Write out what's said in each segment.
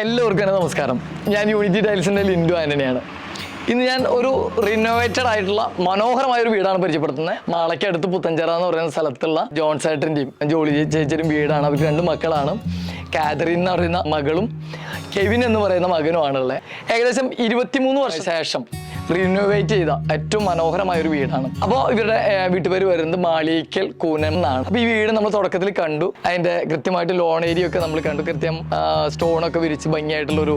എല്ലാവർക്കും നമസ്കാരം. ഞാൻ യൂണിറ്റി ടൈൽസിന്റെ ലിൻഡു ആന്റണിയാണ്. ഇന്ന് ഞാൻ ഒരു റിനോവേറ്റഡ് ആയിട്ടുള്ള മനോഹരമായ ഒരു വീടാണ് പരിചയപ്പെടുത്തുന്നത്. മാളയ്ക്കടുത്ത് പുത്തഞ്ചേറ എന്ന് പറയുന്ന സ്ഥലത്തുള്ള ജോൺ സേട്ടന്റെയും ജോളി ചേച്ചിയുടെയും വീടാണ്. അവർക്ക് രണ്ട് മക്കളാണ്. കാതറിൻ എന്ന് പറയുന്ന മകളും കെവിൻ എന്ന് പറയുന്ന മകനുമാണുള്ളത്. ഏകദേശം ഇരുപത്തിമൂന്ന് വർഷം ശേഷം. റിനോവേറ്റ് ചെയ്ത ഏറ്റവും മനോഹരമായ ഒരു വീടാണ്. അപ്പോൾ ഇവരുടെ വീട്ടുപേര് വരുന്നത് മാളിക്കൽ കൂനം എന്നാണ്. അപ്പോൾ ഈ വീട് നമ്മൾ തുടക്കത്തിൽ കണ്ടു. അതിന്റെ കൃത്യമായിട്ട് ലോൺ ഏരിയ ഒക്കെ നമ്മൾ കണ്ടു. കൃത്യം സ്റ്റോണൊക്കെ വിരിച്ച് ഭംഗിയായിട്ടുള്ളൊരു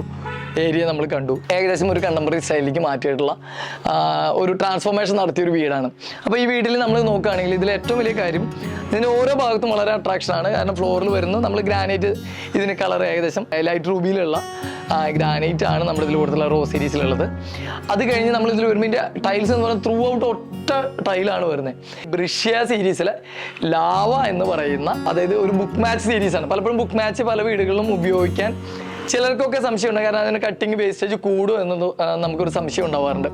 ഏരിയ നമ്മൾ കണ്ടു. ഏകദേശം ഒരു കണ്ടംപററി സ്റ്റൈലിലേക്ക് മാറ്റിയിട്ടുള്ള ഒരു ട്രാൻസ്ഫോർമേഷൻ നടത്തിയ ഒരു വീടാണ്. അപ്പോൾ ഈ വീട്ടിൽ നമ്മൾ നോക്കുകയാണെങ്കിൽ ഇതിൽ ഏറ്റവും വലിയ കാര്യം ഇതിന്റെ ഓരോ ഭാഗത്തും വളരെ അട്രാക്ഷൻ ആണ്. കാരണം ഫ്ലോറിൽ വരുന്നു നമ്മൾ ഗ്രാനൈറ്റ് ഇതിന് കളർ ഏകദേശം ലൈറ്റ് റൂബിയിലുള്ള ഗ്രാനൈറ്റ് ആണ് നമ്മുടെ ഇതിൽ റോ സീരീസിലുള്ളത്. അത് കഴിഞ്ഞ് നമ്മൾ ഇതിൽ വരുമ്പോൾ ടൈൽസ് എന്ന് പറഞ്ഞാൽ ത്രൂ ഔട്ട് ഒറ്റ ടൈലാണ് വരുന്നത് ബ്രിഷ്യ സീരീസിലെ ലാവ എന്ന് പറയുന്ന അതായത് ഒരു ബുക്ക് മാച്ച് സീരീസാണ് പലപ്പോഴും ബുക്ക് മാച്ച് പല വീടുകളിലും ഉപയോഗിക്കാൻ ചിലർക്കൊക്കെ സംശയം ഉണ്ട് കാരണം അതിന് കട്ടിങ് വേസ്റ്റേജ് കൂടും എന്നത് നമുക്കൊരു സംശയം ഉണ്ടാവാറുണ്ട്.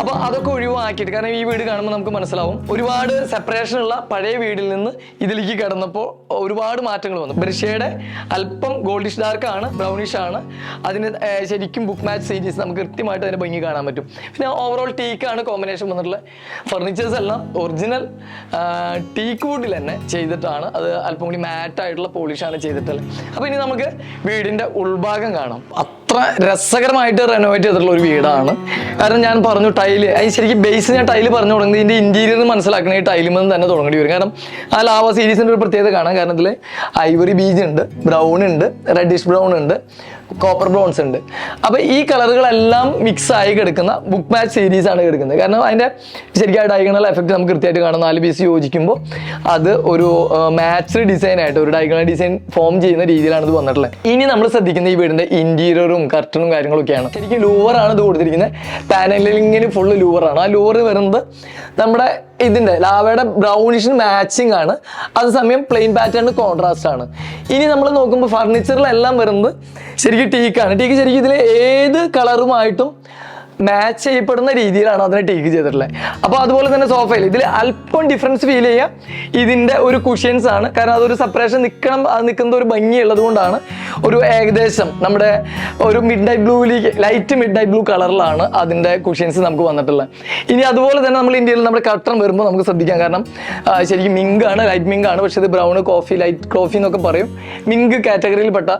അപ്പോൾ അതൊക്കെ ഒഴിവാക്കിയിട്ട് കാരണം ഈ വീട് കാണുമ്പോൾ നമുക്ക് മനസ്സിലാവും ഒരുപാട് സെപ്പറേഷൻ ഉള്ള പഴയ വീടിൽ നിന്ന് ഇതിലേക്ക് കടന്നപ്പോൾ ഒരുപാട് മാറ്റങ്ങൾ വന്നു. ബ്രിഷയുടെ അല്പം ഗോൾഡിഷ് ഡാർക്ക് ആണ് ബ്രൗണിഷ് ആണ്. അതിന് ശരിക്കും ബുക്ക് മാച്ച് സീരീസ് നമുക്ക് കൃത്യമായിട്ട് അതിന് ഭംഗി കാണാൻ പറ്റും. പിന്നെ ഓവറോൾ ടീക്കാണ് കോമ്പിനേഷൻ വന്നിട്ടുള്ള ഫർണിച്ചേഴ്സ് എല്ലാം ഒറിജിനൽ ടീക്ക് വുഡിൽ തന്നെ ചെയ്തിട്ടാണ്. അത് അല്പം കൂടി മാറ്റ് ആയിട്ടുള്ള പോളിഷാണ് ചെയ്തിട്ടുള്ളത്. അപ്പോൾ ഇനി നമുക്ക് വീടിന്റെ ഉൾഭാഗം കാണാം. അത്ര രസകരമായിട്ട് റെനോവേറ്റ് ചെയ്തിട്ടുള്ള ഒരു വീടാണ്. കാരണം ഞാൻ പറഞ്ഞു ടൈൽ അത് ശരിക്കും ബേസ് ഞാൻ ടൈൽ പറഞ്ഞു തുടങ്ങുന്നത് ഇതിന്റെ ഇന്റീരിയർ മനസ്സിലാക്കണേ ടൈലിൽ നിന്ന് തന്നെ തുടങ്ങേണ്ടി വരും. കാരണം ആ ലാവ സീരീസിന്റെ ഒരു പ്രത്യേകത കാണാം. കാരണം ഐവറി ബീജ് ഉണ്ട് ബ്രൗൺ ഉണ്ട് റെഡിഷ് ബ്രൗൺ ഉണ്ട്. കോപ്പർ ബ്രോൺസ് ഉണ്ട്. അപ്പോൾ ഈ കളറുകളെല്ലാം മിക്സ് ആയി കിടക്കുന്ന ബുക്ക് മാച്ച് സീരീസ് ആണ് കിടക്കുന്നത്. കാരണം അതിന്റെ ശരിക്കും ഡയഗണൽ എഫക്റ്റ് നമുക്ക് കൃത്യമായിട്ട് കാണാം. നാല് പീസ് യോജിക്കുമ്പോൾ അത് ഒരു മാച്ച് ഡിസൈൻ ആയിട്ട് ഒരു ഡയഗണൽ ഡിസൈൻ ഫോം ചെയ്യുന്ന രീതിയിലാണ് ഇത് വന്നിട്ടുള്ളത്. ഇനി നമ്മൾ ശ്രദ്ധിക്കുന്ന ഈ വീടിന്റെ ഇന്റീരിയറും കർട്ടണും കാര്യങ്ങളൊക്കെയാണ്. ശരിക്കും ലൂവറാണ് ഇത് കൊടുത്തിരിക്കുന്നത്. പാനലിങ്ങിന് ഫുള്ള് ലൂവറാണ് ആ ലൂവർ വരുന്നത് നമ്മുടെ ഇതിന്റെ ലാവയുടെ ബ്രൗണിഷിന് മാച്ചിങ് ആണ്. അതേസമയം പ്ലെയിൻ പാറ്റേൺ കോൺട്രാസ്റ്റ് ആണ്. ഇനി നമ്മൾ നോക്കുമ്പോൾ ഫർണിച്ചറിലെല്ലാം വരുന്നത് ശരിക്കും ടീക്കാണ് ടീക്ക് ശരിക്കും ഇതിലെ ഏത് കളറുമായിട്ടും മാച്ച് ചെയ്യപ്പെടുന്ന രീതിയിലാണ് അതിനെ ടേക്ക് ചെയ്തിട്ടുള്ളത്. അപ്പോൾ അതുപോലെ തന്നെ സോഫയിൽ ഇതിൽ അല്പം ഡിഫറൻസ് ഫീൽ ചെയ്യുക ഇതിന്റെ ഒരു കുഷ്യൻസ് ആണ്. കാരണം അതൊരു സെപ്പറേഷൻ നിൽക്കണം അത് നിൽക്കുന്ന ഒരു ഭംഗി ഉള്ളതുകൊണ്ടാണ് ഒരു ഏകദേശം നമ്മുടെ ഒരു മിഡ് നൈറ്റ് ബ്ലൂയിലേക്ക് ലൈറ്റ് മിഡ് നൈറ്റ് ബ്ലൂ കളറിലാണ് അതിന്റെ കുഷ്യൻസ് നമുക്ക് വന്നിട്ടുള്ളത്. ഇനി അതുപോലെ തന്നെ നമ്മൾ ഇന്ത്യയിൽ നമ്മുടെ കട്ടൺ വരുമ്പോൾ നമുക്ക് ശ്രദ്ധിക്കാം. കാരണം ശരിക്കും മിങ്ക് ആണ് ലൈറ്റ് മിങ്ക് ആണ്. പക്ഷേ ഇത് ബ്രൗൺ കോഫി ലൈറ്റ് കോഫി എന്നൊക്കെ പറയും. മിങ്ക് കാറ്റഗറിയിൽപ്പെട്ട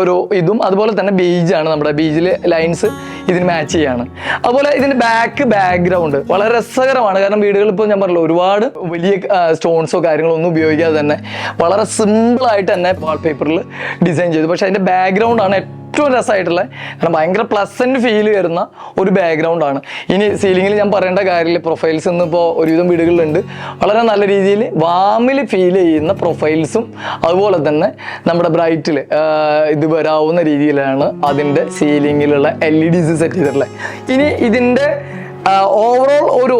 ഒരു ഇതും. അതുപോലെ തന്നെ ബീജാണ് നമ്മുടെ ബീജിൽ ലൈൻസ് ഇതിന് മാച്ച് ചെയ്യാണ്. അതുപോലെ ഇതിന്റെ ബാക്ക് ബാക്ക്ഗ്രൗണ്ട് വളരെ രസകരമാണ്. കാരണം വീടുകളിൽ ഇപ്പോൾ ഞാൻ പറഞ്ഞല്ലോ ഒരുപാട് വലിയ സ്റ്റോൺസോ കാര്യങ്ങളോ ഒന്നും ഉപയോഗിക്കാതെ തന്നെ വളരെ സിമ്പിൾ ആയിട്ട് തന്നെ വാൾപേപ്പറിൽ ഡിസൈൻ ചെയ്തു. പക്ഷേ അതിന്റെ ബാക്ക്ഗ്രൗണ്ട് ആണ് ഏറ്റവും രസമായിട്ടുള്ള കാരണം ഭയങ്കര പ്ലസന്റ് ഫീൽ വരുന്ന ഒരു ബാക്ക്ഗ്രൗണ്ട് ആണ്. ഇനി സീലിങ്ങിൽ ഞാൻ പറയേണ്ട കാര്യമില്ല. പ്രൊഫൈൽസ് ഇന്നിപ്പോൾ ഒരുവിധം വീടുകളിലുണ്ട്. വളരെ നല്ല രീതിയിൽ വാമിൽ ഫീൽ ചെയ്യുന്ന പ്രൊഫൈൽസും അതുപോലെ തന്നെ നമ്മുടെ ബ്രൈറ്റിൽ ഇത് വരാവുന്ന രീതിയിലാണ് അതിന്റെ സീലിങ്ങിലുള്ള എൽ ഇ ഡി സെറ്റ് ചെയ്തിട്ടുള്ളത്. ഇനി ഇതിന്റെ ഓവറോൾ ഒരു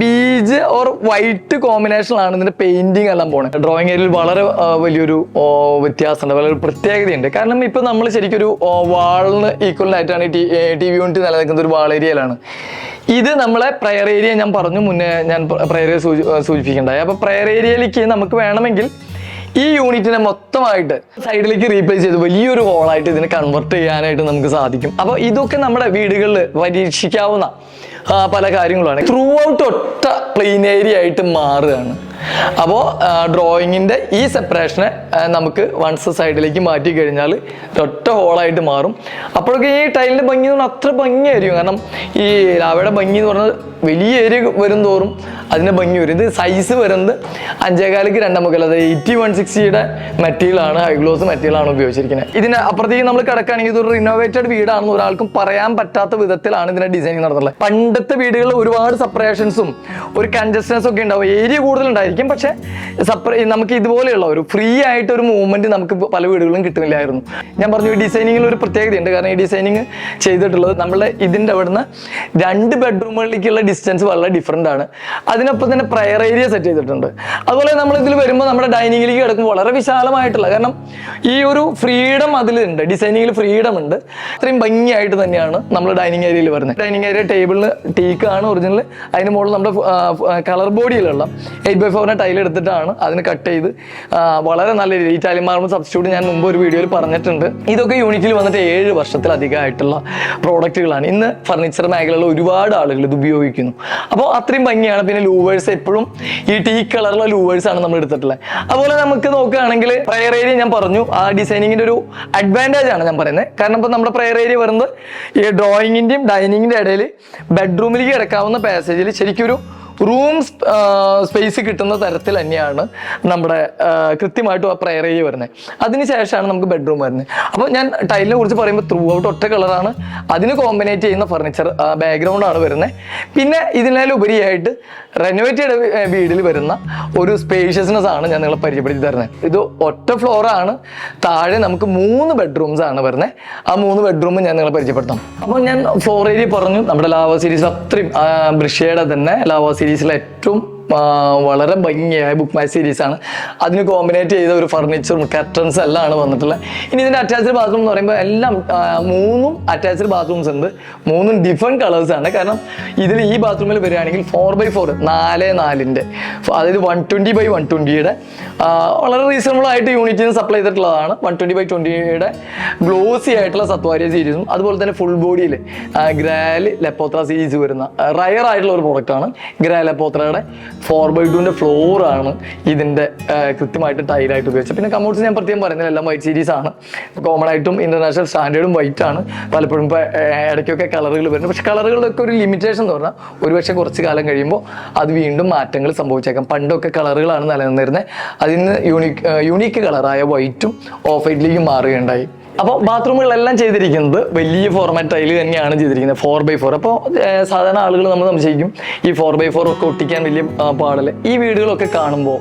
ബീജ് ഓർ വൈറ്റ് കോമ്പിനേഷനിലാണ് ഇതിന്റെ പെയിന്റിങ് എല്ലാം പോണത്. ഡ്രോയിങ് ഏരിയയിൽ വളരെ വലിയൊരു വ്യത്യാസം വ്യത്യാസമുണ്ട്. വളരെ പ്രത്യേകതയുണ്ട്. കാരണം ഇപ്പൊ നമ്മൾ ശരിക്കും ഒരു വാളിന് ഈക്വൽ ആയിട്ടാണ് ടി വി യൂണിറ്റ് നിലനിൽക്കുന്ന ഒരു വാൾ ഏരിയയിലാണ് ഇത് നമ്മളെ പ്രയർ ഏരിയ ഞാൻ പറഞ്ഞു മുന്നേ ഞാൻ പ്രയർ ഏരിയ സൂചിപ്പിക്കണ്ടായി. അപ്പൊ പ്രയർ ഏരിയയിലേക്ക് നമുക്ക് വേണമെങ്കിൽ ഈ യൂണിറ്റിനെ മൊത്തമായിട്ട് സൈഡിലേക്ക് റീപ്ലേസ് ചെയ്ത് വലിയൊരു ഹോളായിട്ട് ഇതിനെ കൺവെർട്ട് ചെയ്യാനായിട്ട് നമുക്ക് സാധിക്കും. അപ്പോൾ ഇതൊക്കെ നമ്മുടെ വീടുകളിൽ പരീക്ഷിക്കാവുന്ന പല കാര്യങ്ങളുമാണ്. ത്രൂ ഔട്ട് ഒറ്റ പ്ലെയിൻ ഏരിയ ആയിട്ട് മാറുകയാണ്. അപ്പോൾ ഡ്രോയിങ്ങിന്റെ ഈ സെപ്പറേഷനെ നമുക്ക് വൺസ് സൈഡിലേക്ക് മാറ്റി കഴിഞ്ഞാൽ ഒറ്റ ഹോളായിട്ട് മാറും. അപ്പോഴൊക്കെ ഈ ടൈലിന്റെ ഭംഗി എന്ന് പറഞ്ഞാൽ അത്ര ഭംഗിയായിരിക്കും. കാരണം ഈ ലാവയുടെ ഭംഗി എന്ന് പറഞ്ഞാൽ വലിയ ഏരിയ വരും തോറും അതിന്റെ ഭംഗി വരും. ഇത് സൈസ് വരുന്നത് അഞ്ചേകാലിക്ക് രണ്ടമുക്കൽ അത് എയ്റ്റി വൺ സിക്സ്റ്റിയുടെ മെറ്റീരിയലാണ് ഹൈ ഗ്ലോസ് മെറ്റീരിയലാണ് ഉപയോഗിച്ചിരിക്കുന്നത്. ഇതിന് അപ്പുറത്തേക്ക് നമ്മൾ കിടക്കുകയാണെങ്കിൽ ഇതൊരു റിനോവേറ്റഡ് വീടാണെന്ന് ഒരാൾക്കും പറയാൻ പറ്റാത്ത വിധത്തിലാണ് ഇതിന്റെ ഡിസൈനിങ് നടത്തുന്നത് പണ്ടത്തെ വീടുകളിൽ ഒരുപാട് സെപ്പറേഷൻസും ഒരു കൺജസ്റ്റൻസ് ഒക്കെ ഉണ്ടാവും. ഏരിയ കൂടുതലുണ്ടായിരിക്കും പക്ഷേ സെപ്പറേ നമുക്ക് ഇതുപോലെയുള്ള ഒരു ഫ്രീ ആയിട്ട് ഒരു മൂവ്മെന്റ് നമുക്ക് പല വീടുകളും കിട്ടുന്നില്ലായിരുന്നു. ഞാൻ പറഞ്ഞു ഡിസൈനിങ്ങിൽ ഒരു പ്രത്യേകതയുണ്ട്. കാരണം ഈ ഡിസൈനിങ് ചെയ്തിട്ടുള്ളത് നമ്മളുടെ ഇതിന്റെ അവിടുന്ന് രണ്ട് ബെഡ്റൂമുകളിലേക്കുള്ള ഡിസ്റ്റൻസ് വളരെ ഡിഫറെന്റ് ആണ്. അതിനൊപ്പം തന്നെ പ്രയർ ഏരിയ സെറ്റ് ചെയ്തിട്ടുണ്ട്. അതുപോലെ നമ്മൾ ഇതിൽ വരുമ്പോൾ നമ്മുടെ ഡൈനിങ്ങിലേക്ക് കിടക്കുമ്പോൾ വളരെ വിശാലമായിട്ടുള്ള കാരണം ഈ ഒരു ഫ്രീഡം അതിലുണ്ട്. ഡിസൈനിങ്ങിൽ ഫ്രീഡം ഉണ്ട്. അത്രയും ഭംഗിയായിട്ട് തന്നെയാണ് നമ്മൾ ഡൈനിങ് ഏരിയയിൽ വരുന്നത്. ഡൈനിങ് ഏരിയ ടേബിളിന് ടീക്ക് ആണ് ഒറിജിനൽ അതിന് മുകളിൽ നമ്മുടെ കളർ ബോഡിയിലുള്ള എയ്റ്റ് ബൈ ഫോറിന്റെ ടൈൽ എടുത്തിട്ടാണ് അതിന് കട്ട് ചെയ്ത്. വളരെ നല്ല രീതിയിൽ ഇറ്റാലിയൻ മാർബിൾ സബ്സ്റ്റിറ്റ്യൂട്ട് ഞാൻ മുമ്പ് ഒരു വീഡിയോയിൽ പറഞ്ഞിട്ടുണ്ട്. ഇതൊക്കെ യൂണിറ്റിൽ വന്നിട്ട് ഏഴ് വർഷത്തിലധികമായിട്ടുള്ള പ്രോഡക്റ്റുകളാണ് ഇന്ന് ഫർണിച്ചർ മേഖലയിൽ ഒരുപാട് ആളുകൾ ഇത് ഉപയോഗിക്കുന്നു. അപ്പോൾ അത്രയും ഭംഗിയാണ്. പിന്നെ ലൂവേഴ്സ് എപ്പോഴും ഈ ടീ കളറുള്ള ലൂവേഴ്സ് ആണ് നമ്മൾ എടുത്തിട്ടുള്ളത്. അതുപോലെ നമുക്ക് നോക്കുകയാണെങ്കിൽ പ്രയർ ഏരിയ ഞാൻ പറഞ്ഞു. ആ ഡിസൈനിങ്ങിന്റെ ഒരു അഡ്വാന്റേജ് ആണ് ഞാൻ പറയുന്നത്. കാരണം ഇപ്പം നമ്മുടെ പ്രയർ ഏരിയ വരുന്നത് ഈ ഡ്രോയിങ്ങിന്റെയും ഡൈനിങ്ങിന്റെ ഇടയിൽ ബെഡ്റൂമിലേക്ക് കിടക്കാവുന്ന പാസേജിൽ ശരിക്കും ഒരു റൂം സ്പേസ് കിട്ടുന്ന തരത്തിൽ തന്നെയാണ് നമ്മുടെ കൃത്യമായിട്ടും ആ പ്രയർ ഏരിയ വരുന്നത് അതിനുശേഷമാണ് നമുക്ക് ബെഡ്റൂം വരുന്നത് അപ്പോൾ ഞാൻ ടൈലിനെ കുറിച്ച് പറയുമ്പോൾ ത്രൂ ഔട്ട് ഒറ്റ കളറാണ് അതിന് കോമ്പിനേറ്റ് ചെയ്യുന്ന ഫർണിച്ചർ ബാക്ക്ഗ്രൗണ്ട് ആണ് വരുന്നത് പിന്നെ ഇതിനേലും ഉപരിയായിട്ട് റെനോവേറ്റഡ് വീടിൽ വരുന്ന ഒരു സ്പേഷ്യസ്നെസ് ആണ് ഞാൻ നിങ്ങളെ പരിചയപ്പെടുത്തി തരുന്നത് ഇത് ഒറ്റ ഫ്ലോറാണ് താഴെ നമുക്ക് മൂന്ന് ബെഡ്റൂംസ് ആണ് വരുന്നത് ആ മൂന്ന് ബെഡ്റൂം ഞാൻ നിങ്ങളെ പരിചയപ്പെടുത്താം. അപ്പോൾ ഞാൻ ഫ്ലോർ ഏരിയ പറഞ്ഞു. നമ്മുടെ ലാവ സീരീസ് അത്രയും ബ്രിഷയുടെ തന്നെ ലാവ സീരീസിലെ ഏറ്റവും വളരെ ഭംഗിയായ ബുക്ക് മൈ സീരീസ് ആണ്. അതിന് കോമ്പിനേറ്റ് ചെയ്ത ഒരു ഫർണിച്ചറും കർട്ടൻസ് എല്ലാം ആണ് വന്നിട്ടുള്ളത്. ഇനി ഇതിന്റെ അറ്റാച്ച്ഡ് ബാത്റൂം എന്ന് പറയുമ്പോൾ എല്ലാം മൂന്നും അറ്റാച്ച്ഡ് ബാത്റൂംസ് ഉണ്ട്. മൂന്നും ഡിഫറെന്റ് കളേഴ്സ് ആണ്. കാരണം ഇതിൽ ഈ ബാത്റൂമിൽ വരികയാണെങ്കിൽ ഫോർ ബൈ ഫോർ നാല് നാലിന്റെ അതായത് വൺ ട്വന്റി ബൈ വൺ ട്വന്റിയുടെ വളരെ റീസണബിൾ ആയിട്ട് യൂണിറ്റിന് സപ്ലൈ ചെയ്തിട്ടുള്ളതാണ്. വൺ ട്വന്റി ബൈ ട്വന്റിയുടെ ഗ്ലോസി ആയിട്ടുള്ള സത്വാരിയ സീരീസും അതുപോലെ തന്നെ ഫുൾ ബോഡിയിൽ ഗ്രാൽ ലെപ്പോത്ര സീരീസ് വരുന്ന റയർ ആയിട്ടുള്ള ഒരു പ്രോഡക്റ്റാണ് ആണ്. ഗ്രാ ലെപ്പോത്രയുടെ ഫോർ ബൈ ആണ് ഇതിന്റെ ആ, കൃത്യമായിട്ട് ടൈലായിട്ട് ഉപയോഗിച്ചത്. പിന്നെ കമോട്ട്സ് ഞാൻ പ്രത്യേകം പറയുന്നത് എല്ലാം വൈറ്റ് സീരീസ് ആണ്. കോമൺ ആയിട്ടും ഇന്റർനാഷണൽ സ്റ്റാൻഡേർഡും വൈറ്റ് ആണ്. പലപ്പോഴും ഇപ്പോൾ ഇടയ്ക്കൊക്കെ കളറുകൾ വരുന്നത് പക്ഷെ കളറുകളൊക്കെ ഒരു ലിമിറ്റേഷൻ എന്ന് പറഞ്ഞാൽ ഒരുപക്ഷെ കുറച്ച് കാലം കഴിയുമ്പോൾ അത് വീണ്ടും മാറ്റങ്ങൾ സംഭവിച്ചേക്കാം. പണ്ടൊക്കെ കളറുകളാണ് നിലനിന്നിരുന്നത് അതിന് യൂണിക് യൂണീക്ക് കളറായ വൈറ്റും ഓഫ് വൈറ്റിലേക്കും മാറുകയുണ്ടായി. അപ്പോൾ ബാത്റൂമുകളെല്ലാം ചെയ്തിരിക്കുന്നത് വലിയ ഫോർമാറ്റ് ടൈൽ തന്നെയാണ് ചെയ്തിരിക്കുന്നത്. ഫോർ ബൈ ഫോർ അപ്പോൾ സാധാരണ ആളുകൾ നമ്മൾ സംശയിക്കും ഈ ഫോർ ബൈ ഫോർ ഒക്കെ ഒട്ടിക്കാൻ വലിയ പാടല്ല? ഈ വീടുകളൊക്കെ കാണുമ്പോൾ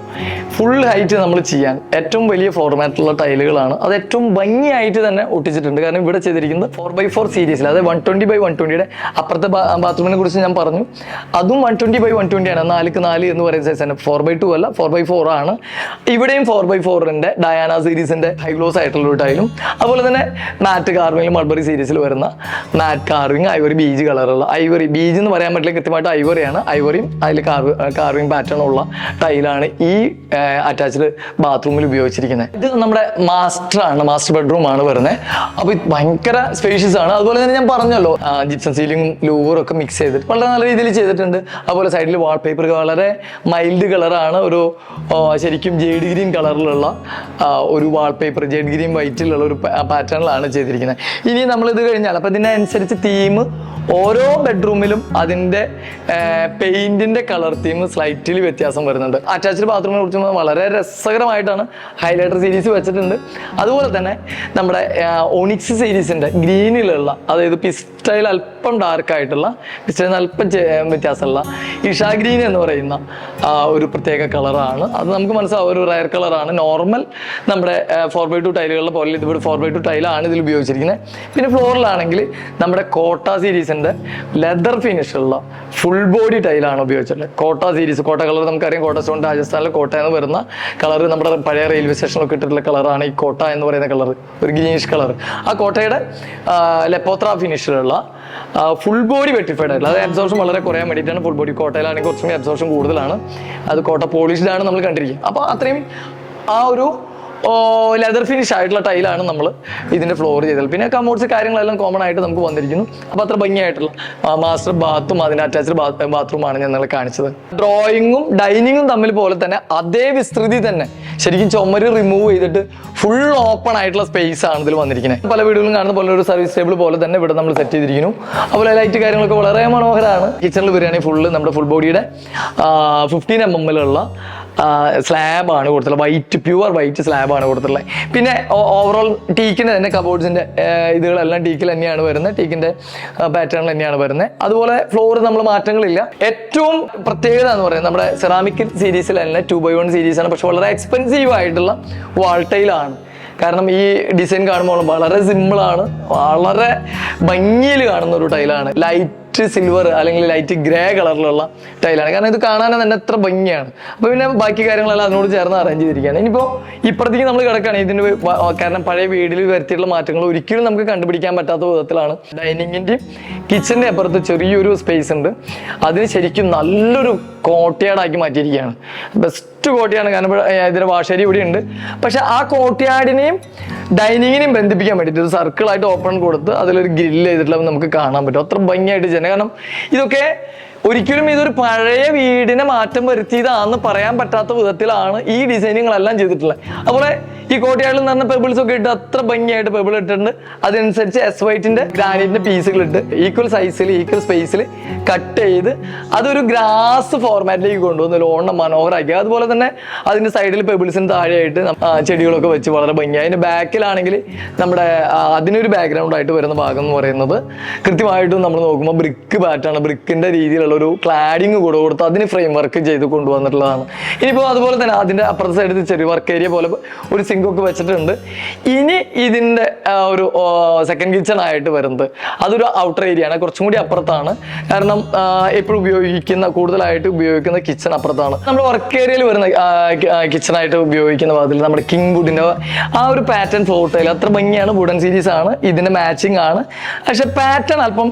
ഫുൾ ഹൈറ്റ് നമ്മൾ ചെയ്യാൻ ഏറ്റവും വലിയ ഫോർമാറ്റുള്ള ടൈലുകളാണ് അത് ഏറ്റവും ഭംഗിയായിട്ട് തന്നെ ഒട്ടിച്ചിട്ടുണ്ട്. കാരണം ഇവിടെ ചെയ്തിരിക്കുന്നത് ഫോർ ബൈ ഫോർ സീരീസിൽ അതായത് വൺ ട്വന്റി ബൈ വൺ ട്വന്റിയുടെ അപ്പുറത്തെ ബാത്റൂമിനെ കുറിച്ച് ഞാൻ പറഞ്ഞു. അതും one twenty by one twenty ആണ്. നാലുക്ക് നാല് എന്ന് പറയുന്ന സൈസ് തന്നെ ഫോർ ബൈ ടു അല്ല ഫോർ ബൈ ഫോർ ആണ്. ഇവിടെയും ഫോർ ബൈ ഫോറിന്റെ ഡയാന സീരീസിന്റെ ഹൈ ഗ്ലോസ് ആയിട്ടുള്ള ഒരു ടൈലും അതുപോലെ തന്നെ മാറ്റ് കാർവിംഗ് മൾബറി സീരീസിൽ വരുന്ന മാറ്റ് കാർവിംഗ് ഐവറി ബീജ് കളറുള്ള ഐവറി ബീജ് എന്ന് പറയാൻ പറ്റില്ല കൃത്യമായിട്ട് ഐവറിയാണ് ഐവറിയും അതിൽ കാർവ് കാർവിംഗ് പാറ്റേൺ ഉള്ള ടൈലാണ് ഈ അറ്റാച്ച്ഡ് ബാത്റൂമിൽ ഉപയോഗിച്ചിരിക്കുന്നത് ഇത് നമ്മുടെ മാസ്റ്റർ ആണ് മാസ്റ്റർ ബെഡ്റൂം ആണ് വരുന്നത് അപ്പോൾ ഇത് ഭയങ്കര സ്പേഷ്യസ് ആണ്. അതുപോലെ തന്നെ ഞാൻ പറഞ്ഞല്ലോ ജിപ്സം സീലിംഗും ലൂവറും ഒക്കെ മിക്സ് ചെയ്തിട്ട് വളരെ നല്ല രീതിയിൽ ചെയ്തിട്ടുണ്ട്. അതുപോലെ സൈഡിൽ വാൾപേപ്പർ വളരെ മൈൽഡ് കളറാണ് ഒരു ശരിക്കും ജേഡ് ഗ്രീൻ കളറിലുള്ള ഒരു വാൾപേപ്പർ ജേഡ് ഗ്രീൻ വൈറ്റിലുള്ള ഒരു പാറ്റേണിലാണ് ചെയ്തിരിക്കുന്നത്. ഇനി നമ്മൾ ഇത് കഴിഞ്ഞാൽ അപ്പം ഇതിനനുസരിച്ച് തീം ഓരോ ബെഡ്റൂമിലും അതിന്റെ പെയിന്റിന്റെ കളർ തീം സ്ലൈറ്റിൽ വ്യത്യാസം വരുന്നുണ്ട്. അറ്റാച്ച്ഡ് ബാത്റൂമിനെ കുറിച്ച് വളരെ രസകരമായിട്ടാണ് ഹൈലൈറ്റർ സീരീസ് വെച്ചിട്ടുണ്ട്. അതുപോലെ തന്നെ നമ്മുടെ ഒണിക്സ് സീരീസിന്റെ ഗ്രീനിലുള്ള അതായത് പിസ്റ്റൈൽ അല്പം ഡാർക്കായിട്ടുള്ള പിസ്റ്റൈൽ അല്പം വ്യത്യാസമുള്ള ഇഷാ ഗ്രീൻ എന്ന് പറയുന്ന ഒരു പ്രത്യേക കളറാണ് അത് നമുക്ക് മനസ്സിലാവും ഒരു റയർ കളറാണ് നോർമൽ നമ്മുടെ ഫോർ ബൈ ടു ടൈലുകളുടെ പോലെ ഇതിവിടെ ഫോർ ബൈ ടു ടൈലാണ് ഇതിൽ ഉപയോഗിച്ചിരിക്കുന്നത്. പിന്നെ ഫ്ലോറിലാണെങ്കിൽ നമ്മുടെ കോട്ട സീരീസിന്റെ ലെതർ ഫിനിഷുള്ള ഫുൾ ബോഡി ടൈലാണ് ഉപയോഗിച്ചിട്ടുള്ളത്. കോട്ട സീരീസ് കോട്ട കളർ നമുക്കറിയാം. കോട്ട സ്റ്റോൺ രാജസ്ഥാനിലെ കോട്ട എന്ന് വരുന്ന കളർ നമ്മുടെ പഴയ റെയിൽവേ സ്റ്റേഷനിലൊക്കെ ഇട്ടിട്ടുള്ള കളറാണ് ഈ കോട്ട എന്ന് പറയുന്ന കളർ ഒരു ഗ്രീനിഷ് കളർ ആ കോട്ടയുടെ ലെപ്പോത്ര ഫിനിഷിലുള്ള ഫുൾ ബോഡി വെട്ടിഫൈഡ് ആയിട്ടുള്ള അത് അബ്സോർഷൻ വളരെ കുറയാൻ വേണ്ടിയിട്ടാണ് ഫുൾ ബോഡി കോട്ടയിലാണെങ്കിൽ കുറച്ചും അബ്സോർഷൻ കൂടുതലാണ്. അത് കോട്ട പോളിഷ്ഡാണ് നമ്മൾ കണ്ടിരിക്കുക അപ്പോൾ അത്രയും ആ ഒരു ലെതർ ഫിനിഷ് ആയിട്ടുള്ള ടൈലാണ് നമ്മൾ ഇതിന്റെ ഫ്ലോർ ചെയ്തത്. പിന്നെ കമോഡ്സ് കാര്യങ്ങളെല്ലാം കോമൺ ആയിട്ട് നമുക്ക് വന്നിരിക്കുന്നു. അപ്പോൾ അത്ര ഭംഗിയായിട്ടുള്ള മാസ്റ്റർ ബാത്തും അതിന്റെ അറ്റാച്ച്ഡ് ബാത്റൂമാണ് ഞാൻ നിങ്ങളെ കാണിച്ചത്. ഡ്രോയിങ്ങും ഡൈനിങ്ങും തമ്മിൽ പോലെ തന്നെ അതേ വിസ്തൃതി തന്നെ. ശരിക്കും ചുമര് റിമൂവ് ചെയ്തിട്ട് ഫുൾ ഓപ്പൺ ആയിട്ടുള്ള സ്പേസ് ആണ് ഇതിൽ വന്നിരിക്കുന്നത് പല വീടുകളും കാണുന്ന പോലെ ഒരു സർവീസ് ടേബിൾ പോലെ തന്നെ ഇവിടെ നമ്മൾ സെറ്റ് ചെയ്തിരിക്കുന്നു. അതുപോലെ ലൈറ്റ് കാര്യങ്ങളൊക്കെ വളരെ മനോഹരമാണ്. കിച്ചണിൽ വരികയാണെങ്കിൽ ഫുള്ള് നമ്മുടെ ഫുൾ ബോഡിയുടെ ഫിഫ്റ്റീൻ എം എമ്മിലുള്ള സ്ലാബാണ് കൊടുത്തിട്ടുള്ളത് വൈറ്റ് പ്യുവർ വൈറ്റ് സ്ലാബാണ് കൊടുത്തിട്ടുള്ളത് പിന്നെ ഓവറോൾ ടീക്കിന്റെ തന്നെ കബോർഡ്സിന്റെ ഇതുകളെല്ലാം ടീക്കിൽ തന്നെയാണ് വരുന്നത്. ടീക്കിന്റെ പാറ്റേൺ തന്നെയാണ് വരുന്നത്. അതുപോലെ ഫ്ലോർ നമ്മൾ മാറ്റങ്ങളില്ല. ഏറ്റവും പ്രത്യേകത എന്ന് പറയുന്നത് നമ്മുടെ സെറാമിക് സീരീസിൽ തന്നെ ടു ബൈ വൺ സീരീസാണ് പക്ഷെ വളരെ എക്സ്പെൻസീവ് ആയിട്ടുള്ള വാൾട്ടയിലാണ് കാരണം ഈ ഡിസൈൻ കാണുമ്പോൾ വളരെ സിമ്പിളാണ് വളരെ ഭംഗിയിൽ കാണുന്ന ഒരു ടൈലാണ് ലൈറ്റ് ലൈറ്റ് സിൽവർ അല്ലെങ്കിൽ ലൈറ്റ് ഗ്രേ കളറിലുള്ള ടൈലാണ് കാരണം ഇത് കാണാൻ തന്നെ എത്ര ഭംഗിയാണ്. അപ്പോൾ പിന്നെ ബാക്കി കാര്യങ്ങളെല്ലാം അതിനോട് ചേർന്ന് അറേഞ്ച് ചെയ്തിരിക്കുകയാണ്. ഇനിയിപ്പോൾ ഇപ്പുറത്തേക്ക് നമ്മൾ കിടക്കുകയാണ്. ഇതിന് കാരണം പഴയ വീടിൽ വരുത്തിയിട്ടുള്ള മാറ്റങ്ങൾ ഒരിക്കലും നമുക്ക് കണ്ടുപിടിക്കാൻ പറ്റാത്ത വിധത്തിലാണ് ഡൈനിങ്ങിന്റെയും കിച്ചന്റെ അപ്പുറത്ത് ചെറിയൊരു സ്പേസ് ഉണ്ട്. അതിന് ശരിക്കും നല്ലൊരു കോട്ടയാടാക്കി മാറ്റിയിരിക്കുകയാണ്. ബെസ്റ്റ് കോട്ടയാണ്. കാരണം ഇതിന്റെ വാഷേരി ഇവിടെ ഉണ്ട് പക്ഷെ ആ കോട്ടയാടിനെയും ഡൈനിങ്ങിനെയും ബന്ധിപ്പിക്കാൻ പറ്റും ഒരു സർക്കിളായിട്ട് ഓപ്പൺ കൊടുത്ത് അതിലൊരു ഗ്രില്ല് ചെയ്തിട്ടുള്ള നമുക്ക് കാണാൻ പറ്റും. അത്ര ഭംഗിയായിട്ട് ചെയ്യുന്നത് കാരണം ഇതൊക്കെ ഒരിക്കലും ഇതൊരു പഴയ വീടിനെ മാറ്റം വരുത്തിയതാണെന്ന് പറയാൻ പറ്റാത്ത വിധത്തിലാണ് ഈ ഡിസൈനിങ്ങളെല്ലാം ചെയ്തിട്ടുള്ളത്. അതുപോലെ ഈ കോട്ടയാടിൽ നിന്ന് പെബിൾസ് ഒക്കെ ഇട്ട് അത്ര ഭംഗിയായിട്ട് പെബിൾ ഇട്ടിട്ടുണ്ട്. അതിനനുസരിച്ച് എസ് വൈറ്റിന്റെ ഗ്രാനൈറ്റിന്റെ പീസുകൾ ഇട്ട് ഈക്വൽ സൈസിൽ ഈക്വൽ സ്പേസിൽ കട്ട് ചെയ്ത് അതൊരു ഗ്രാസ് ഫോർമാറ്റിലേക്ക് കൊണ്ടുവന്ന് ലോണിനെ മനോഹരമാക്കി അതുപോലെ തന്നെ അതിന്റെ സൈഡിൽ പെബിൾസിന് താഴെയായിട്ട് ചെടികളൊക്കെ വെച്ച് വളരെ ഭംഗിയായി. അതിന്റെ ബാക്കിലാണെങ്കിൽ നമ്മുടെ അതിനൊരു ബാക്ക്ഗ്രൗണ്ട് ആയിട്ട് വരുന്ന ഭാഗം എന്ന് പറയുന്നത് കൃത്യമായിട്ടും നമ്മൾ നോക്കുമ്പോൾ ബ്രിക്ക് പാറ്റാണ് ബ്രിക്കിന്റെ രീതിയിലുള്ള ഒരു ക്ലാഡിങ് കൂടെ കൊടുത്ത് അതിന് ഫ്രെയിം വർക്ക് ചെയ്ത് കൊണ്ടുവന്നിട്ടുള്ളതാണ്. ഇനിയിപ്പോൾ അതുപോലെ തന്നെ അതിന്റെ അപ്പുറത്തെ സൈഡിൽ ചെറിയ വർക്ക് ഏരിയ പോലെ ഒരു സിങ്ക് ഒക്കെ വെച്ചിട്ടുണ്ട്. ഇനി ഇതിന്റെ ഒരു സെക്കൻഡ് കിച്ചൺ ആയിട്ട് വരുന്നത്. അതൊരു ഔട്ടർ ഏരിയ ആണ്. കുറച്ചും കൂടി അപ്പുറത്താണ്. കാരണം എപ്പോഴും ഉപയോഗിക്കുന്ന കൂടുതലായിട്ട് ഉപയോഗിക്കുന്ന കിച്ചൺ അപ്പുറത്താണ്. നമ്മൾ വർക്ക് ഏരിയയിൽ വരുന്ന കിച്ചൺ ആയിട്ട് ഉപയോഗിക്കുന്ന ഭാഗത്തിൽ നമ്മുടെ കിങ് വുഡിന്റെ ആ ഒരു പാറ്റേൺ ഫോട്ടോയിൽ അത്ര ഭംഗിയാണ്. വുഡൻ സീരീസ് ആണ്. ഇതിന്റെ മാച്ചിങ് ആണ്. പക്ഷെ പാറ്റേൺ അല്പം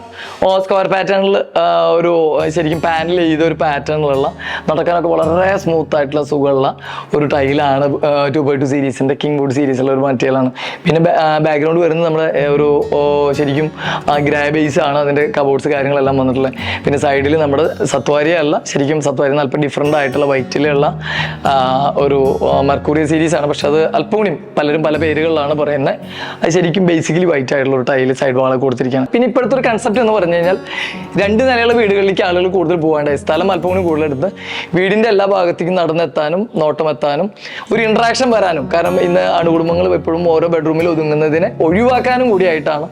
സ്ക്വയർ പാറ്റേണിൽ ഒരു ശരിക്കും പാനൽ ചെയ്ത ഒരു പാറ്റേണിലുള്ള നടക്കാനൊക്കെ വളരെ സ്മൂത്ത് ആയിട്ടുള്ള സുഖമുള്ള ഒരു ടൈലാണ് ടു ബൈ ടു സീരീസിന്റെ കിങ് വുഡ് സീരീസിലുള്ള ഒരു മെറ്റീരിയലാണ് പിന്നെ ബാക്ക്ഗ്രൗണ്ട് വരുന്നത് നമ്മുടെ ഒരു ശരിക്കും ഗ്രേ ബേസ് ആണ് അതിന്റെ കബോർഡ്സ് കാര്യങ്ങളെല്ലാം വന്നിട്ടുള്ളത്. പിന്നെ സൈഡിൽ നമ്മുടെ സത്വാരി അല്ല ശരിക്കും സത്വാരി അല്പം ഡിഫറെന്റ് ആയിട്ടുള്ള വൈറ്റിലുള്ള ഒരു മെർക്കൂറിയ സീരീസ് ആണ്. പക്ഷെ അത് അല്പം കൂടി പലരും പല പേരുകളിലാണ് പറയുന്നത്. അത് ശരിക്കും ബേസിക്കലി വൈറ്റ് ആയിട്ടുള്ള ഒരു ടൈൽ സൈഡ് വാളൊക്കെ കൊടുത്തിരിക്കുകയാണ്. പിന്നെ ഇപ്പോഴത്തെ ഒരു കൺസെപ്റ്റ് എന്ന് പറഞ്ഞു കഴിഞ്ഞാൽ രണ്ട് നിലയുള്ള വീടുകളിലേക്ക് ആളുകൾ കൂടുതൽ പോകാണ്ടായി. സ്ഥലം അല്പം കൂടി കൂടുതലെടുത്ത് വീടിന്റെ എല്ലാ ഭാഗത്തേക്കും നടന്നെത്താനും നോട്ടമെത്താനും ഒരു ഇന്ററാക്ഷൻ വരാനും. കാരണം ഇന്ന് അണുകുടുംബങ്ങൾ എപ്പോഴും ഓരോ ബെഡ്റൂമിൽ ഒതുങ്ങുന്നതിനെ ഒഴിവാക്കാനും കൂടിയായിട്ടാണ്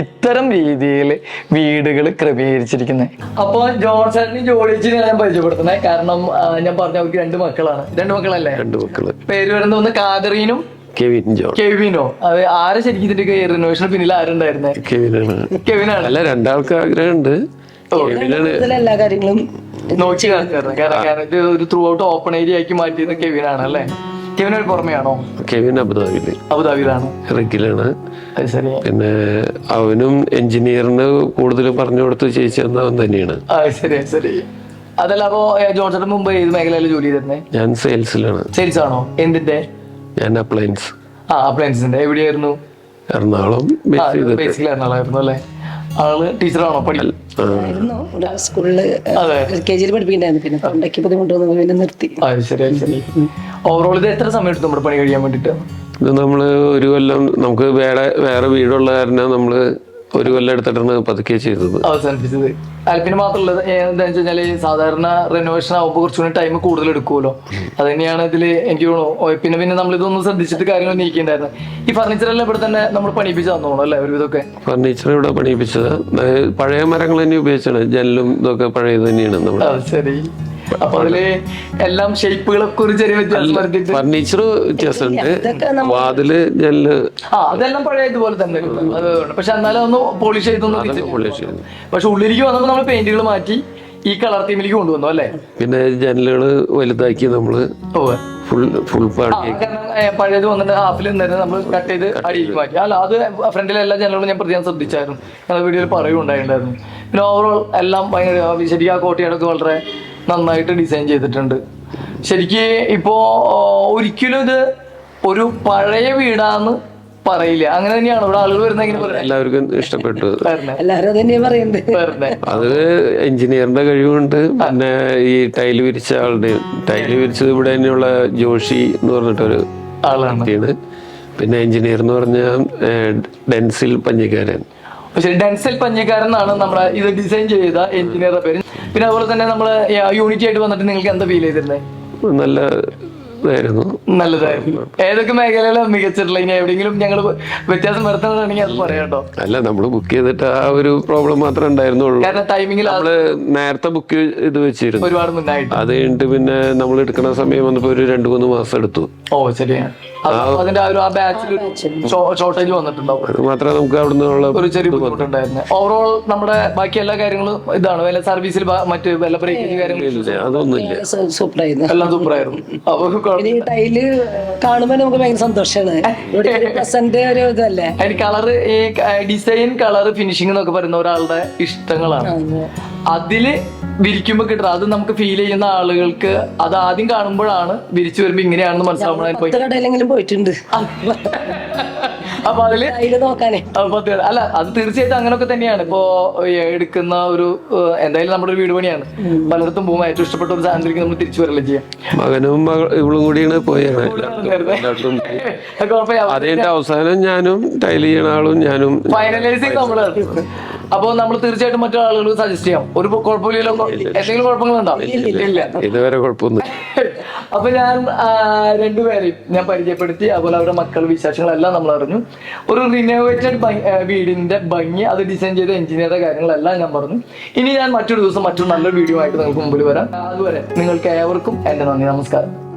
ഇത്തരം രീതിയിൽ വീടുകൾ ക്രമീകരിച്ചിരിക്കുന്നത്. അപ്പോൾ ജോൺസണിനും ജോളിച്ചിനെ ഞാൻ പരിചയപ്പെടുത്തുന്നത് കാരണം ഞാൻ പറഞ്ഞ അവർക്ക് രണ്ട് മക്കളാണ്. രണ്ട് മക്കളല്ലേ? രണ്ട് മക്കൾ പേര് വരുന്ന ഒന്ന് കാതറീനും കെവിൻ ജോൺ. കെവിനോ. അത് ആരെ ശരിക്കും ഇതിന്റെ റിനോവേഷന് പിന്നിൽ ആരുണ്ടായിരുന്നേ? കെവിനാണ്. കെവിനാണ്. അല്ല രണ്ടാൾക്ക് ആഗ്രഹമുണ്ട്. എല്ലാ കാര്യങ്ങളും നോക്കി കാണിച്ചായിരുന്നു കാരണം കാരണം ഇത് ഒരു ത്രൂ ഔട്ട് ഓപ്പൺ ഏരിയ ആക്കി മാറ്റിയത് കെവിനാണ് അല്ലേ? കെവിൻ ഒരു പുറമെയാണോ? കെവിൻ അബുദാബിയിൽ. അബുദാബിയിലാണ്? റെഗിലാണ് അത് ശരി പിന്നെ അവനും എഞ്ചിനീയറിന് കൂടുതൽ പറഞ്ഞു കൊടുത്ത് ചേച്ചി എന്നവൻ തന്നെയാണ്. ശരി അത് ശരി. അതല്ല അപ്പോ ജോൺസൺ മുമ്പ് ഏത് മേഖലയിൽ ജോലി ചെയ്തിരുന്നേ? ഞാൻ സെയിൽസിലാണ്. സെയിൽസ് ആണോ എന്തിന്റെ? ഞാൻ അപ്ലയൻസ്. ആ അപ്ലയൻസിന്റെ. എവിടെയായിരുന്നു? എറണാകുളം ബേസ് ചെയ്തിട്ട്. എറണാകുളമായിരുന്നു അല്ലേ? ആൾ ടീച്ചറാണോ? പഠി സ്കൂളിൽ കെ ജിയിൽ പഠിപ്പിക്കണ്ടായിരുന്നു പിന്നെ തൊണ്ടയ്ക്ക് ബുദ്ധിമുട്ട് വന്നപ്പോ പിന്നെ നിർത്തി. അത് ശരി ശരി. ഓവറോൾ ഇത് എത്ര സമയം എടുത്തു നമ്മുടെ പണി കഴിയാൻ വേണ്ടിട്ട് ഇത് നമ്മൾ ഒരു കൊല്ലം നമുക്ക് വേറെ വേറെ വീടുള്ള കാരണം നമ്മൾ ഒരു കൊല്ലം എടുത്തിട്ടാണ് പതുക്കെ ചെയ്തത്. അവസാനിപ്പിച്ചത്. അല്ല പിന്നെ മാത്രമല്ല എന്താ വെച്ചാൽ സാധാരണ റെനോവേഷൻ ആവുമ്പോൾ കുറച്ചുകൂടി ടൈം കൂടുതൽ എടുക്കുമല്ലോ അത് തന്നെയാണ് ഇതിൽ എനിക്ക് തോന്നുന്നു. പിന്നെ പിന്നെ നമ്മൾ ഇതൊന്നും ശ്രദ്ധിച്ചിട്ട് കാര്യങ്ങൾ നീക്കിണ്ടായിരുന്നു ഈ ഫർണിച്ചറെല്ലാം ഇവിടെ തന്നെ നമ്മൾ പണിയിപ്പിച്ച് തന്നോളൂ അല്ലേ? ഒരു ഇതൊക്കെ ഫർണിച്ചർ ഇവിടെ പണിയിപ്പിച്ചത്. പഴയ മരങ്ങൾ തന്നെ ഉപയോഗിച്ചാണ് ജനലും ഇതൊക്കെ പഴയത് തന്നെയാണ് നമ്മൾ ശരി. അപ്പൊ അതിൽ എല്ലാം ഷേപ്പുകളൊക്കെ ഒരു ചെറിയ വ്യത്യാസം ഫർണിച്ചർ വ്യത്യാസമുണ്ട്. വാതിൽ ജനൽ. ആ അതെല്ലാം പഴയ ഇതുപോലെ തന്നെ പക്ഷെ എന്നാലും ഒന്ന് പോളിഷ് ചെയ്തൊന്നും വെച്ചിട്ടില്ല. ചെയ്തു. പക്ഷെ ഉള്ളിലേക്ക് വന്നപ്പോൾ നമ്മൾ പെയിന്റുകൾ മാറ്റി ഈ കളർ തീമിലേക്ക് കൊണ്ടുവന്നു അല്ലേ? പിന്നെ ജനലുകൾ വലുതാക്കി നമ്മൾ ഓ. ഫുൾ ഫുൾ പഴയത് വന്നിട്ട് ഹാഫിൽ നിന്നിട്ട് നമ്മൾ കട്ട് ചെയ്ത് അടിയിൽ മാറ്റി. അല്ല അത് ഫ്രണ്ടിലെ എല്ലാ ജനലുകളും ഞാൻ പ്രത്യേകം ശ്രദ്ധിച്ചായിരുന്നു. ഞങ്ങൾ വീഡിയോയിൽ പറയുണ്ടായിട്ടുണ്ടായിരുന്നു പിന്നെ ഓവറോൾ എല്ലാം ഭയങ്കര ശരിക്കും ആ കോട്ടയാടൊക്കെ വളരെ നന്നായിട്ട് ഡിസൈൻ ചെയ്തിട്ടുണ്ട്. ശരിക്ക് ഇപ്പോ ഒരിക്കലും ഇത് ഒരു പഴയ വീടാന്ന് പറയില്ല. അങ്ങനെ തന്നെയാണ് ഇവിടെ ആളുകൾ വരുന്ന എല്ലാവർക്കും ഇഷ്ടപ്പെട്ടു. എല്ലാരും അത് തന്നെയാ പറയുന്നത്. അത് എഞ്ചിനീയറിന്റെ കഴിവുണ്ട്. പിന്നെ ഈ ടൈൽ വിരിച്ച ആളുടെ ടൈൽ വിരിച്ചത് ഇവിടെ തന്നെയുള്ള ജോഷി എന്ന് പറഞ്ഞിട്ടൊരു ആളാണ്. പിന്നെ എഞ്ചിനീയർ എന്ന് പറഞ്ഞ ഡെൻസിൽ പഞ്ഞിക്കാരൻ. പക്ഷെ ഡെൻസിൽ പഞ്ഞിക്കാരൻ എന്നാണ് നമ്മുടെ ഇത് ഡിസൈൻ ചെയ്ത എഞ്ചിനീയറുടെ പേര്. പിന്നെ അതുപോലെ തന്നെ നമ്മൾ യൂണിറ്റി ആയിട്ട് വന്നിട്ട് നിങ്ങൾക്ക് എന്താ ഫീൽ ചെയ്തിരുന്നത് നല്ല ഇതായിരുന്നു. നല്ലതായിരുന്നു. ഏതൊക്കെ മേഖലയിലാണ് മികച്ചിട്ടുള്ള ഇനി എവിടെയെങ്കിലും ഞങ്ങൾ വ്യത്യാസം വരുത്തണമെന്നുണ്ടെങ്കിൽ അത് പറയാട്ടോ അല്ല നമ്മൾ ബുക്ക് ചെയ്തിട്ട് ആ ഒരു പ്രോബ്ലം മാത്രമേ ഉണ്ടായിരുന്നുള്ളൂ. കാരണം ടൈമിംഗിൽ നമ്മൾ നേരത്തെ ബുക്ക് ഇത് വെച്ചിരുന്നു. ഒരുപാട് മുന്നായിട്ട്. അത് കഴിഞ്ഞിട്ട് പിന്നെ നമ്മൾ എടുക്കുന്ന സമയം വന്നപ്പോ ഒരു രണ്ടു മൂന്ന് മാസം എടുത്തു. ഓ ശരിയാണ്. അതിന്റെ ആ ഒരു ആ ബാച്ചിൽ ഷോർട്ടേജ് വന്നിട്ടുണ്ടാവും. അത് മാത്രമേ നമുക്ക് അവിടെ നിന്നുള്ള ഒരു ചെറിയ ബുദ്ധിമുട്ടുണ്ടായിരുന്നു. ഓവറോൾ നമ്മുടെ ബാക്കി എല്ലാ കാര്യങ്ങളും ഇതാണ്. വില സർവീസിൽ മറ്റ് വില ബ്രേക്കേജ് കാര്യങ്ങളും അതൊന്നുമില്ല. സൂപ്പറായിരുന്നു. എല്ലാം സൂപ്പറായിരുന്നു. അപ്പൊ കുഴപ്പം- പിന്നെ ഈ ടൈൽ കാണുമ്പോ നമുക്ക് ഭയങ്കര സന്തോഷമാണ് പ്രസന്റ് ഒരു ഇതല്ലേ? അതിന് കളർ ഈ ഡിസൈൻ കളർ ഫിനിഷിംഗ് എന്നൊക്കെ പറയുന്ന ഒരാളുടെ ഇഷ്ടങ്ങളാണ്. അതിൽ വിരിക്കുമ്പോ കിട്ടുന്നത് അത് നമുക്ക് ഫീൽ ചെയ്യുന്ന ആളുകൾക്ക് അത് ആദ്യം കാണുമ്പോഴാണ് വിരിച്ചു വരുമ്പോ ഇങ്ങനെയാണെന്ന് കടയിലെങ്കിലും പോയിട്ടുണ്ട്. അപ്പൊ അതിൽ അല്ല അത് തീർച്ചയായിട്ടും അങ്ങനെയൊക്കെ തന്നെയാണ്. ഇപ്പോ എടുക്കുന്ന ഒരു എന്തായാലും നമ്മുടെ ഒരു വീട് പണിയാണ്. പലയിടത്തും പോകുമ്പോൾ ഏറ്റവും ഇഷ്ടപ്പെട്ട ഒരു സാധനത്തിലേക്ക് നമ്മൾ തിരിച്ചു വരല്ലേ ചെയ്യാം. മകനും മക- ഇവളും കൂടിയാണ് പോയത് അതിന്റെ അവസാനം ഞാനും ടൈൽ ചെയ്യണ ആളും ഞാനും ഫൈനലൈസിങ് നമ്മളാണ് അപ്പോൾ നമ്മൾ തീർച്ചയായിട്ടും മറ്റു ആളുകൾ സജസ്റ്റ് ചെയ്യാം. ഒരു കുഴപ്പമില്ലല്ലോ. എന്തെങ്കിലും കുഴപ്പങ്ങളുണ്ടോ? ഇല്ല ഇതുവരെ കുഴപ്പമൊന്നും അപ്പൊ ഞാൻ രണ്ടുപേരെയും ഞാൻ പരിചയപ്പെടുത്തി. അതുപോലെ അവരുടെ മക്കൾ വിശേഷങ്ങളെല്ലാം നമ്മൾ അറിഞ്ഞു. ഒരു റിനോവേറ്റഡ് വീടിന്റെ ഭംഗി അത് ഡിസൈൻ ചെയ്ത എഞ്ചിനീയറുടെ കാര്യങ്ങളെല്ലാം ഞാൻ പറഞ്ഞു. ഇനി ഞാൻ മറ്റൊരു ദിവസം മറ്റൊരു നല്ലൊരു വീഡിയോ ആയിട്ട് നിങ്ങൾക്ക് മുമ്പിൽ വരാം. അതുവരെ നിങ്ങൾക്ക് ഏവർക്കും എന്റെ നന്ദി. നമസ്കാരം.